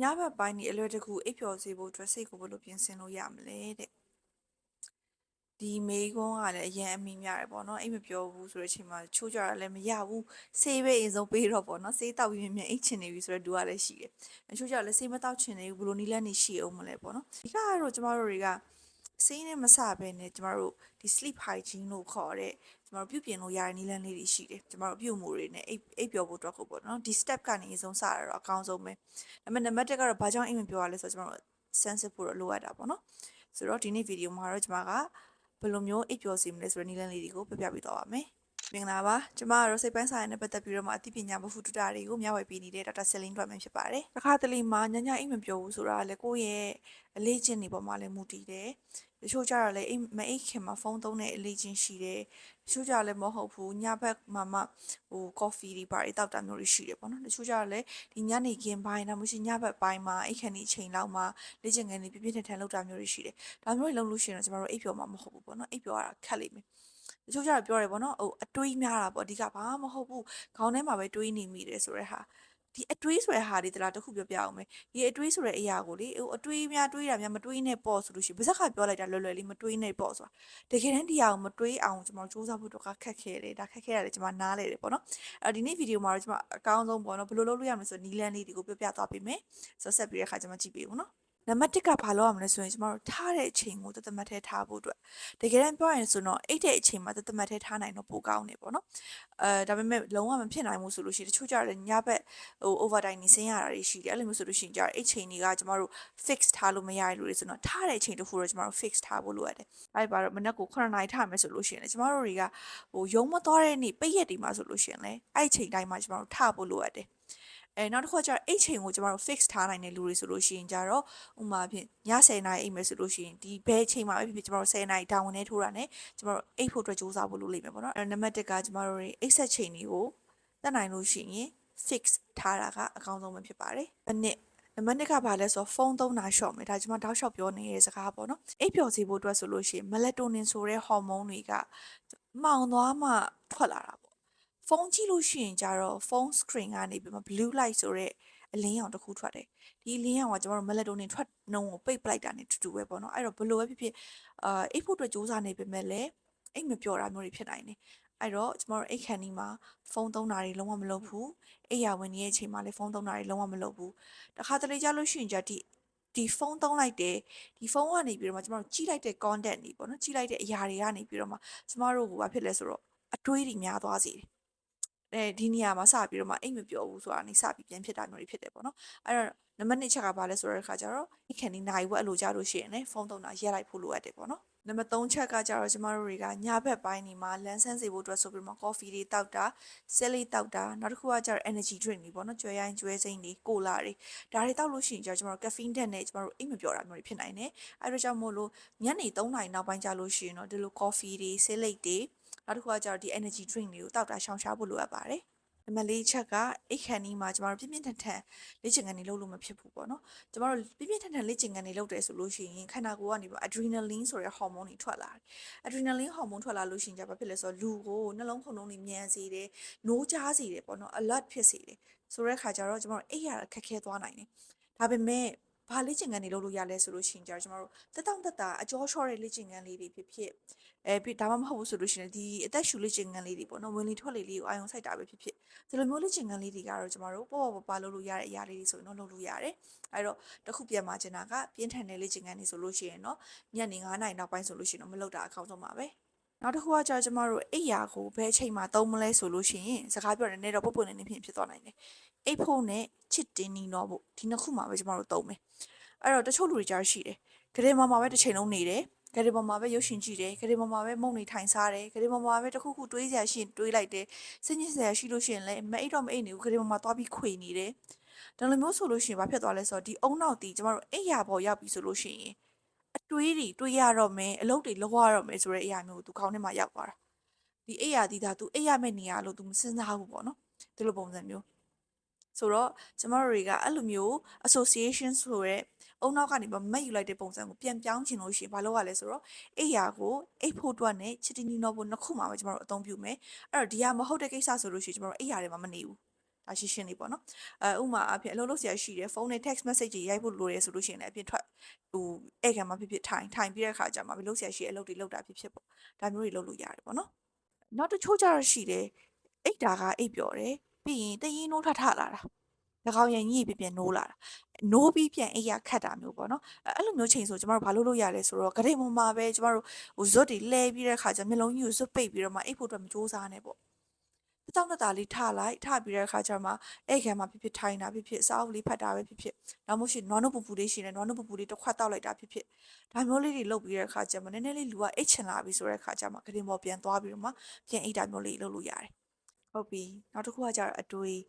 ညဘက်ပိုင်းဒီအလွယ်တကူအိပ်ပျော်စေဖို့အတွက်စိတ်ကိုဘယ်လိုပြင်ဆင်လို့ရမလဲတဲ့ဒီမေးခွန်းကလည်းအရင်အမိများတယ်ပေါ့နော်အိပ်မပျော်ဘူးဆိုတဲ့အချိန်မှာချိုးကြတာလည်းမရဘူးဆေးပဲအရင်ဆုံးပေးတော့ပေါ့နော်ဆေးတောက်ပြီးမြင်မြင်အိတ်ချင်နေပြီဆိုတော့ဒူကလည်းရှိတယ်အချို့ကြလည်းဆေးမတောက်ချင်နေဘူးဘယ်လိုနည်းလမ်းနေရှိအောင်မလဲပေါ့နော်ဒီကတော့ကျမတို့တွေက ဆေးနဲ့မစဘဲနဲ့ကျမတို့ဒီ sleep hygiene လို့ခေါ်တဲ့ကျမတို့ပြုပြင်လို့ရတဲ့နည်းလမ်းလေးတွေရှိတယ်ကျမတို့ပြုမှုတွေနဲ့အိပ်အိပ်ပျော်ဖို့အတွက်ကိုပေါ့နော်ဒီ step ကနေအဆုံးစရတော့အကောင်းဆုံးပဲဒါပေမဲ့နံပါတ်1ကတော့ဘာကြောင့်အိမ်မပြောရလဲဆိုတော့ကျွန်တော်တို့ sensitive ဖို့တော့လိုအပ်တာပေါ့နော်ဆိုတော့ဒီနေ့ဗီဒီယိုမှာတော့ကျွန်မကဘယ်လိုမျိုးအိပ်ပျော်စေမလဲဆိုတဲ့နည်းလမ်းလေးတွေကိုပြပြပေးသွားပါမယ် မင်္ဂလာပါကျွန်မကတော့စိတ်ပိုင်းဆိုင်ရာနဲ့ပတ်သက်ပြီးတော့မှအသိပညာမဖူတူတာတွေကိုမျှဝေပေးနေတဲ့ဒေါက်တာဆယ်လင်းတွက်မန်ဖြစ်ပါတယ်။တစ်ခါတလေမှာညညအိမ်မပြောဘူးဆိုတာကလည်းကိုယ့်ရဲ့အလေးချင်းတွေပေါ်မှာလည်းမူတည်တယ်။တချို့ကြတော့လည်းအိမ်မအိတ်ခင်မှာဖုန်းသုံးတဲ့အလေးချင်းရှိတယ်။တချို့ကြလည်းမဟုတ်ဘူးညဘက်မှာမှဟိုကော်ဖီတွေပါတွေတောက်တာမျိုးတွေရှိတယ်ပေါ့နော်။တချို့ကြတော့လည်းဒီညနေခင်းပိုင်းဒါမှမဟုတ်ညဘက်ပိုင်းမှာအိတ်ခဏီချိန်လောက်မှာလေ့ကျင့်ခန်းတွေပြပြထန်ထန်လုပ်တာမျိုးတွေရှိတယ်။ဒါမျိုးတွေလုပ်လို့ရှိရင်တော့ကျမတို့အိပ်ပျော်မှာမဟုတ်ဘူးပေါ့နော်။အိပ်ပျော်ရတာခက်လိမ့်မယ်။ တချို့ကျတော့ပြောတယ်ပေါ့နော်ဟိုအတွေးများတာပေါ့အဓိကဘာမှမဟုတ်ဘူးခေါင်းထဲမှာပဲတွေးနေမိတယ်ဆိုတဲ့ဟာဒီအတွေးဆိုတဲ့ဟာတွေတလားတခုပြောပြအောင်မယ်ဒီအတွေးဆိုတဲ့အရာကိုလေဟိုအတွေးများတွေးတာများမတွေးနဲ့ပေါ့ဆိုလို့ရှိရင်ပါဇက်ကပြောလိုက်တာလွယ်လွယ်လေးမတွေးနဲ့ပေါ့ဆိုတာတကယ်တမ်းဒီအရာကိုမတွေးအောင်ကျွန်တော်စူးစမ်းဖို့တော့ခက်ခဲတယ်ဒါခက်ခဲရတယ်ကျွန်မနားလေတယ်ပေါ့နော်အဲဒီနေ့ဗီဒီယိုမှာတော့ကျွန်မအကောင်းဆုံးပေါ့နော်ဘယ်လိုလုပ်လို့ရမလဲဆိုတော့နီလန်းလေးတွေကိုပြောပြသွားပေးမယ်ဆိုဆက်ပြီးတဲ့အခါကျွန်မကြည့်ပေးဦးနော် နံပါတ်1ကဘာလုပ်ရမလဲဆိုရင်ကျမတို့ထားတဲ့အချိန်ကိုတသက်မတ်ထဲထားဖို့အတွက်တကယ်တမ်းပြောရရင်ဆိုတော့အိတ်တဲ့အချိန်မှာတသက်မတ်ထဲထားနိုင်တော့ပိုကောင်းနေပေါ့နော်အဲဒါပေမဲ့လုံးဝမဖြစ်နိုင်ဘူးဆိုလို့ရှိရင်တချို့ကြတယ်ညဘက်ဟို overtime နေဆင်းရတာတွေရှိတယ်အဲ့လိုမျိုးဆိုလို့ရှိရင်ကြတယ်အိတ်ချိန်တွေကကျမတို့ fix ထားလို့မရရလို့လေဆိုတော့ထားတဲ့အချိန်တစ်ခုတော့ကျမတို့ fix ထားဖို့လိုအပ်တယ်အဲ့ပါတော့မနက်ကို9နာရီထားမယ်ဆိုလို့ရှိရင်ကျမတို့တွေကဟိုရုံမသွားတဲ့နေ့ပိတ်ရက်တွေမှာဆိုလို့ရှိရင်လေအဲ့ချိန်တိုင်းမှာကျမတို့ထားဖို့လိုအပ်တယ် အဲနောက်တစ်ခုကကျတော့အိတ်ချိန်ကိုကျမတို့ fix ထားနိုင်တဲ့လူတွေဆိုလို့ရှိရင်ကြတော့ဥမာဖြင့်ည10နာရီအိတ်မယ်ဆိုလို့ရှိရင်ဒီဘဲချိန်မှာပဲဖြစ်ဖြစ်ကျမတို့10နာရီတာဝန်နဲ့ထိုးတာ ਨੇ ကျမတို့အိတ်ဖို့အတွက်စူးစမ်းဖို့လုပ်လိမ့်မယ်ပေါ့နော်အဲနံပါတ်1ကကျမတို့တွေအိတ်ဆက်ချိန်တွေကိုတက်နိုင်လို့ရှိရင် fix ထားတာကအကောင်းဆုံးပဲဖြစ်ပါတယ်။အနည်းနံပါတ်2ကဘာလဲဆိုတော့ဖုန်းသုံးတာရှော့မယ်ဒါကျွန်မတောက်လျှောက်ပြောနေတဲ့စကားပေါ့နော်အိပ်ပျော်စေဖို့အတွက်ဆိုလို့ရှိရင်မလက်တိုနင်ဆိုတဲ့ဟော်မုန်းတွေကမှောင်သွားမှထွက်လာတာပေါ့ ဖုန်းကြည့်လို့ရှိရင်ကြတော့ဖုန်း screen ကနေပြီးမှ blue light ဆိုတဲ့အလင်းရောင်တစ်ခုထွက်တယ်ဒီအလင်းရောင်ကကျွန်တော်တို့ melatonin ထွက်နှုံကိုပိတ်ပလိုက်တာ ਨੇ တူတူပဲပေါ့နော်အဲ့တော့ဘယ်လိုပဲဖြစ်ဖြစ်အာအိပ်ဖို့အတွက်စူးစမ်းနေပေမဲ့လည်းအိပ်မပျော်တာမျိုးတွေဖြစ်နိုင်တယ်အဲ့တော့ကျမတို့အိတ်ခန်းဒီမှာဖုန်းသုံးတာတွေလုံးဝမလုပ်ဘူးအိယာဝင်နေတဲ့အချိန်မှာလည်းဖုန်းသုံးတာတွေလုံးဝမလုပ်ဘူးတခါတလေကြာလို့ရှိရင်じゃဒီဒီဖုန်းသုံးလိုက်တယ်ဒီဖုန်းကနေပြီးတော့မှကျမတို့ကြည့်လိုက်တဲ့ content တွေပေါ့နော်ကြည့်လိုက်တဲ့အရာတွေကနေပြီးတော့မှကျမတို့ကဘာဖြစ်လဲဆိုတော့အတွေးတွေများသွားစေတယ် အဲဒီနေရာမှာစပြီးတော့မှအိတ်မပြောဘူးဆိုတာနေစပြီးပြန်ဖြစ်တာမျိုးတွေဖြစ်တယ်ပေါ့နော်အဲ့တော့နံပါတ်1ချက်ကဘာလဲဆိုတော့ခါကျတော့အိတ်ခန်းဒီနိုင်ဝက်အလိုကြလို့ရှိရင်လည်းဖုန်းသုံးတာရက်လိုက်ဖို့လိုအပ်တယ်ပေါ့နော်နံပါတ်3ချက်ကကြတော့ကျမတို့တွေကညဘက်ပိုင်းနေမှာလန်းဆန်းစေဖို့အတွက်ဆိုပြီးမှ coffee တွေတောက်တာဆဲလေးတောက်တာနောက်တစ်ခုကကြတော့ energy drink တွေပေါ့နော်ကျွဲရိုင်းကျွဲစိမ့်တွေကိုလာတွေဒါတွေတောက်လို့ရှိရင်ကျတော့ကျမတို့ caffeine ဓာတ်နဲ့ကျမတို့အိမ်မပြောတာမျိုးတွေဖြစ်နိုင်တယ်အဲဒါကြောင့်မို့လို့ညနေ3နာရီနောက်ပိုင်းကျလို့ရှိရင်တော့ဒီလို coffee တွေဆဲလိတ်တွေ နောက်တစ်ခုကကြတော့ဒီ energy drink တွေကိုတောက်တာရှောင်ရှားဖို့လိုအပ်ပါတယ်နံပါတ်၄ချက်ကအိတ်ခမ်းနီးမှာကျမတို့ပြင်းပြင်းထန်ထန်လေ့ကျင့်ခန်းတွေလုပ်လို့မဖြစ်ဘူးပေါ့နော်ကျမတို့ပြင်းပြင်းထန်ထန်လေ့ကျင့်ခန်းတွေလုပ်တယ်ဆိုလို့ရှိရင်ခန္ဓာကိုယ်ကနေပြီး adrenaline ဆိုတဲ့ဟော်မုန်းတွေထွက်လာတယ် adrenaline ဟော်မုန်းထွက်လာလို့ရှိရင်ကျဘာဖြစ်လဲဆိုတော့လူကိုနှလုံးခုန်လုံးတွေမြန်စေတယ်နိုးကြားစေတယ်ပေါ့နော် alert ဖြစ်စေတယ်ဆိုတဲ့ခါကျတော့ကျမတို့အိတ်ရခက်ခဲသွားနိုင်တယ်ဒါပေမဲ့ ဘာလေ့ကျင့်ခန်းတွေလုပ်လို့ရလဲဆိုလို့ရှိရင်ကျတော့ကျမတို့တက်တောင့်တက်တာအကျော်လျှော့တဲ့လေ့ကျင့်ခန်းလေးတွေဖြစ်ဖြစ်အဲပြီးဒါမှမဟုတ်ဘူးဆိုလို့ရှိရင်ဒီအသက်ရှူလေ့ကျင့်ခန်းလေးတွေပေါ့နော်ဝင်လေထွက်လေလေးကိုအာရုံစိုက်တာပဲဖြစ်ဖြစ်ဒီလိုမျိုးလေ့ကျင့်ခန်းလေးတွေကတော့ကျမတို့ပေါ့ပေါ့ပါလုပ်လို့ရတဲ့အရာလေးတွေဆိုရင်တော့လုပ်လို့ရတယ်အဲတော့တစ်ခုပြန်มาချင်တာကပြင်းထန်တဲ့လေ့ကျင့်ခန်းတွေဆိုလို့ရှိရင်တော့ညနေ9:00နာရီနောက်ပိုင်းဆိုလို့ရှိရင်တော့မလုပ်တာအကောင်းဆုံးပါပဲနောက်တစ်ခုကကြာကျမတို့အိယာကိုဘယ်အချိန်မှသုံးမလဲဆိုလို့ရှိရင်စကားပြောတယ်နဲ့တော့ပုတ်ပွနေနေဖြစ်ဖြစ်သွားနိုင်တယ်အိတ်ဖို့နဲ့ ချစ်တင်းနီတော့ဖို့ဒီနှစ်ခုမှပဲကျမတို့သုံးမယ်အဲ့တော့တချို့လူတွေကြားရှိတယ်ဂရေမမှာပဲတစ်ချိန်လုံးနေတယ်ဂရေပေါ်မှာပဲရုပ်ရှင်ကြည့်တယ်ဂရေပေါ်မှာပဲမုံနေထိုင်စားတယ်ဂရေပေါ်မှာပဲတခုခုတွေးစရာရှိရင်တွေးလိုက်တယ်စဉ်းကျင်စရာရှိလို့ရှိရင်လည်းမအိတ်တော့မအိတ်နေဘူးဂရေပေါ်မှာသွားပြီးခွေနေတယ်ဒါလိုမျိုးဆိုလို့ရှိရင်ဘာဖြစ်သွားလဲဆိုတော့ဒီအုံနောက်တီကျမတို့အိယာပေါ်ရောက်ပြီဆိုလို့ရှိရင်အတွေးတွေတွေးရတော့မယ်အလုပ်တွေလုပ်ရတော့မယ်ဆိုတဲ့အရာမျိုးသူခေါင်းထဲမှာရောက်သွားတာဒီအိယာတီဒါသူအိယာမဲ့နေရလို့သူမစဉ်းစားဘူးပေါ့နော်ဒီလိုပုံစံမျိုး ဆိုတော့ကျမတို့တွေကအဲ့လိုမျိုး association ဆိုရဲအုံနောက်ကနေမမက်ယူလိုက်တဲ့ပုံစံကိုပြန်ပြောင်းချင်လို့ရှိရင်ဘာလုပ်ရလဲဆိုတော့အိယာကိုအိတ်ဖို့အတွက်နဲ့ချစ်တီနီနောဖို့နှစ်ခုမှာပဲကျမတို့အသုံးပြုမယ်အဲ့တော့ဒီဟာမဟုတ်တဲ့ကိစ္စဆိုလို့ရှိရင်ကျမတို့အိယာတွေမှာမနေဘူးဒါရှင်းရှင်းလေးပေါ့နော်အဲဥမာအဖြစ်အလုပ်လုပ်ဆရာရှိတယ်ဖုန်းနဲ့ text message တွေရိုက်ဖို့လိုတယ်ဆိုလို့ရှိရင်လည်းအပြင်ထွက်ဟိုအဲ့ကံမှာဖြစ်ဖြစ်ထိုင်ထိုင်ပြီးတဲ့အခါကျမှပြီးလုပ်ဆရာရှိအလုပ်တွေလုပ်တာဖြစ်ဖြစ်ပေါ့ဒါမျိုးတွေလုပ်လို့ရတယ်ပေါ့နော်နောက်တစ်ချို့ကျတော့ရှိတယ်အိတ်တာကအိတ်ပြော်တယ် ပြီးရင်တရင်နိုးထထလာတာ၎င်းရင်ညိပြပြန်နိုးလာတာနိုးပြီးပြန်အိတ်ရခတ်တာမျိုးပေါ့နော်အဲ့လိုမျိုးချိန်ဆိုကျမတို့ဘာလုပ်လို့ရလဲဆိုတော့ဂရိတ်မမှာပဲကျမတို့ဟိုဇွတ်တွေလဲပြီးတဲ့အခါကျမျက်လုံးကြီးကိုဇွတ်ပိတ်ပြီးတော့မှအိတ်ဖို့အတွက်မကြိုးစားနဲ့ပေါ့တတောင်းတတာလေးထလိုက်ထပြီးတဲ့အခါကျမှအဲ့ခံမှာဖြစ်ဖြစ်ထိုင်တာဖြစ်ဖြစ်စာအုပ်လေးဖတ်တာပဲဖြစ်ဖြစ်နောက်မှရှိနွားနို့ပူပူလေးရှိနေနွားနို့ပူပူလေးတစ်ခွက်တောက်လိုက်တာဖြစ်ဖြစ်ဒါမျိုးလေးတွေလုပ်ပြီးတဲ့အခါကျမှနည်းနည်းလေးလူကအိတ်ချင်လာပြီဆိုတဲ့အခါကျမှဂရင်ပေါ်ပြန်သွားပြီးတော့မှပြန်အိတ်တာမျိုးလေးလုပ်လို့ရတယ် ဟုတ်ပြီနောက်တစ်ခုကကျတော့အတွေး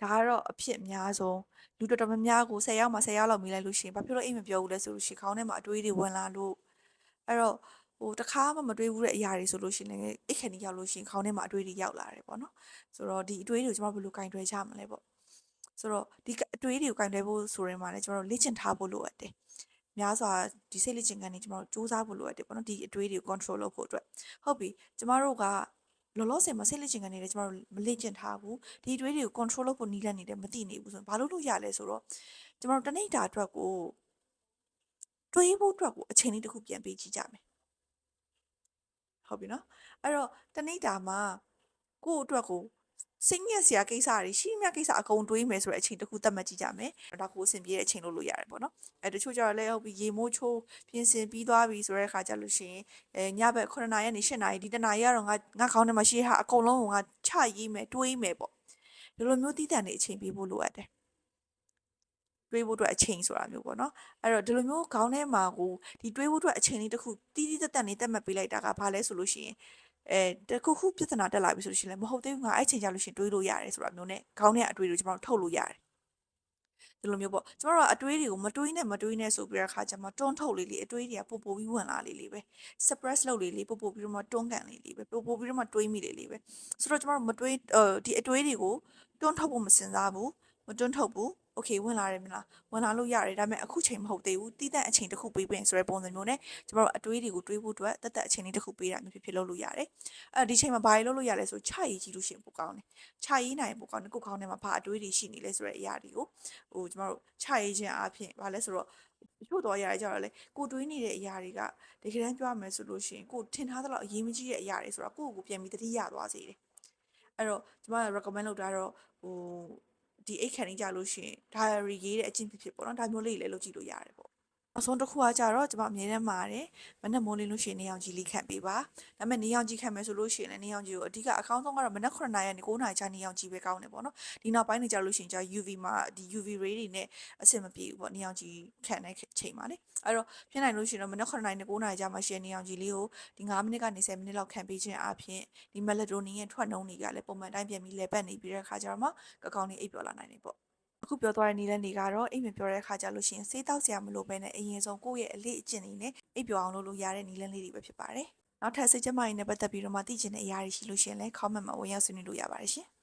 ဒါကတော့အဖြစ်အများဆုံးလူတော်တော်များများကို10ရောက်မှ10ရောက်လောက်မိလိုက်လို့ရှိရင်ဘာဖြစ်လို့အိမ်မပြောဘူးလဲဆိုလို့ရှိရင်ခေါင်းထဲမှာအတွေးတွေဝင်လာလို့အဲ့တော့ဟိုတခါမှမတွေးဘူးတဲ့အရာတွေဆိုလို့ရှိရင်လည်းအိတ်ခဏီရောက်လို့ရှိရင်ခေါင်းထဲမှာအတွေးတွေရောက်လာတယ်ပေါ့နော်ဆိုတော့ဒီအတွေးတွေကိုကျွန်တော်ဘယ်လိုကင်တွယ်ကြမလဲပေါ့ဆိုတော့ဒီအတွေးတွေကိုကင်တွယ်ဖို့ဆိုရင်မှလည်းကျွန်တော်တို့လေ့ကျင့်ထားဖို့လိုအပ်တယ်များစွာဒီစိတ်လေ့ကျင့်ခန်းတွေကျွန်တော်တို့စူးစမ်းဖို့လိုအပ်တယ်ပေါ့နော်ဒီအတွေးတွေကို control လုပ်ဖို့အတွက်ဟုတ်ပြီကျမတို့က လောလောဆယ်မှာစိတ်လေ့ကျင့်ခန်းနေတယ်ကျမတို့မလေ့ကျင့်ထားဘူးဒီအတွေးတွေကို control လုပ်ဖို့နီးလန့်နေတယ်မသိနေဘူးဆိုရင်ဘာလို့လို့ရလဲဆိုတော့ကျမတို့တနေ့တာအတွက်ကိုတွေးဖို့အတွက်ကိုအချိန်လေးတစ်ခုပြန်ပေးကြည့်ကြမယ်ဟုတ်ပြီနော်အဲ့တော့တနေ့တာမှာကိုယ့်အတွက်ကို စိတ်ညစ်စရာကိစ္စတွေရှိမြကိစ္စအကုန်တွေးမယ်ဆိုတဲ့အချိန်တစ်ခုသတ်မှတ်ကြည့်ကြမယ်ဒါကိုအဆင်ပြေတဲ့အချိန်လို့လို့ရတယ်ပေါ့နော်အဲတချို့ကျတော့လည်းဟုတ်ပြီရေမိုးချိုးပြင်ဆင်ပြီးသွားပြီဆိုတဲ့အခါကျလို့ရှိရင်အဲညဘက်9နာရီကနေ10နာရီဒီတနာရီကတော့ငါငါခေါင်းထဲမှာရှိဟာအကုန်လုံးကိုငါချရေးမယ်တွေးမယ်ပေါ့ဒီလိုမျိုးတည်တံ့နေအချိန်ပေးဖို့လိုအပ်တယ်တွေးဖို့အတွက်အချိန်ဆိုတာမျိုးပေါ့နော်အဲ့တော့ဒီလိုမျိုးခေါင်းထဲမှာကိုဒီတွေးဖို့အတွက်အချိန်လေးတစ်ခုတီးတီးတက်တက်နေတက်မှတ်ပေးလိုက်တာကဘာလဲဆိုလို့ရှိရင် အဲတခုခုပြဿနာတက်လာပြီဆိုလို့ရှိရင်လည်းမဟုတ်သေးဘူးငါအဲ့ချိန်ကြလို့ရှိရင်တွေးလို့ရတယ်ဆိုတာမျိုးနဲ့ခေါင်းထဲအတွေးတွေကိုကျွန်တော်ထုတ်လို့ရတယ်ဒီလိုမျိုးပေါ့ကျမတို့ကအတွေးတွေကိုမတွေးနဲ့မတွေးနဲ့ဆိုပြီးတဲ့အခါကျမှတွန်းထုတ်လေးလေးအတွေးတွေကပို့ပို့ပြီးဝင်လာလေးလေးပဲ suppress လုပ်လေးလေးပို့ပို့ပြီးတော့မှတွန်းကန်လေးလေးပဲပို့ပို့ပြီးတော့မှတွေးမိလေးလေးပဲဆိုတော့ကျမတို့မတွေးဒီအတွေးတွေကိုတွန်းထုတ်ဖို့မစင်စားဘူးမတွန်းထုတ်ဘူး โอเคဝင်လာတယ်မလားဝင်လာလို့ရတယ်ဒါပေမဲ့အခုချိန်မဟုတ်သေးဘူးတီးတဲ့အချိန်တစ်ခုပေးပြင်ဆိုတဲ့ပုံစံမျိုးနဲ့ကျမတို့အတွေးတွေကိုတွေးဖို့အတွက်တက်တက်အချိန်လေးတစ်ခုပေးတာမျိုးဖြစ်ဖြစ်လုပ်လို့ရတယ်အဲဒီချိန်မှာဘာတွေလုပ်လို့ရလဲဆိုခြာရည်ကြည့်လို့ရှိရင်ပိုကောင်းတယ်ခြာရည်နိုင်ပိုကောင်းတယ်ကိုခေါင်းထဲမှာဘာအတွေးတွေရှိနေလဲဆိုတဲ့အရာတွေကိုဟိုကျမတို့ခြာရည်ခြင်းအပြင်ဘာလဲဆိုတော့ချို့တော့ရရကြတော့လေကိုတွေးနေတဲ့အရာတွေကတကယ်တမ်းပြောရမယ်ဆိုလို့ရှိရင်ကိုထင်ထားသလောက်အရေးမကြီးတဲ့အရာတွေဆိုတော့ကိုယ့်ကိုပြန်ပြီးတတိယသွားစေတယ်အဲ့တော့ကျမ recommend လုပ်တာတော့ဟို ဒီအိတ်ခံနေကြလို့ရှိရင် diary ရေးတဲ့အကျင့်ဖြစ်ဖြစ်ပေါ့နော်ဒါမျိုးလေးလည်းလုပ်ကြည့်လို့ရတယ်ပေါ့ အဆုံးတစ်ခုကကြတော့ကျွန်မအမြဲတမ်းမှာတယ်မနက်မိုးလင်းလို့ရှိရင်နေအောင်ကြီးလေးခန့်ပေးပါဒါပေမဲ့နေအောင်ကြီးခန့်မယ်ဆိုလို့ရှိရင်လည်းနေအောင်ကြီးကိုအဓိကအကောင်းဆုံးကတော့မနက်9နာရီကနေ9နာရီချနေအောင်ကြီးပဲကောင်းတယ်ပေါ့နော်ဒီနောက်ပိုင်းနေကြလို့ရှိရင်じゃ UV မှာဒီ UV ray တွေနဲ့အဆင်မပြေဘူးပေါ့နေအောင်ကြီးခန့်တဲ့ချိန်မှာလေအဲ့တော့ဖြစ်နိုင်လို့ရှိရင်တော့မနက်9နာရီနဲ့9နာရီချမှာရှိရင်နေအောင်ကြီးလေးကိုဒီ9မိနစ်ကနေ10မိနစ်လောက်ခန့်ပေးခြင်းအပြင်ဒီ melatonin ရဲ့ထွက်နှုန်းတွေကလည်းပုံမှန်တိုင်းပြန်ပြီးလဲပတ်နေပြီးတဲ့အခါကျတော့မှကကောင်းနေအိပ်ပျော်လာနိုင်တယ်ပေါ့ အခုပြောသွားတဲ့နေလည်းနေကတော့အိမ်မပြောတဲ့အခါကျလို့ရှိရင်စေးတောက်စရာမလိုပဲနဲ့အရင်ဆုံးကိုယ့်ရဲ့အလေးအကျင့်တွေနဲ့အိပ်ပျော်အောင်လုပ်လို့ရတဲ့နေလည်းလေးတွေပဲဖြစ်ပါတယ်။နောက်ထပ်စိတ်ကျမကြီးနဲ့ပတ်သက်ပြီးတော့မှသိချင်တဲ့အရာတွေရှိလို့ရှိရင်လည်း comment မှာဝင်ရောက်ဆွေးနွေးလို့ရပါတယ်ရှင်။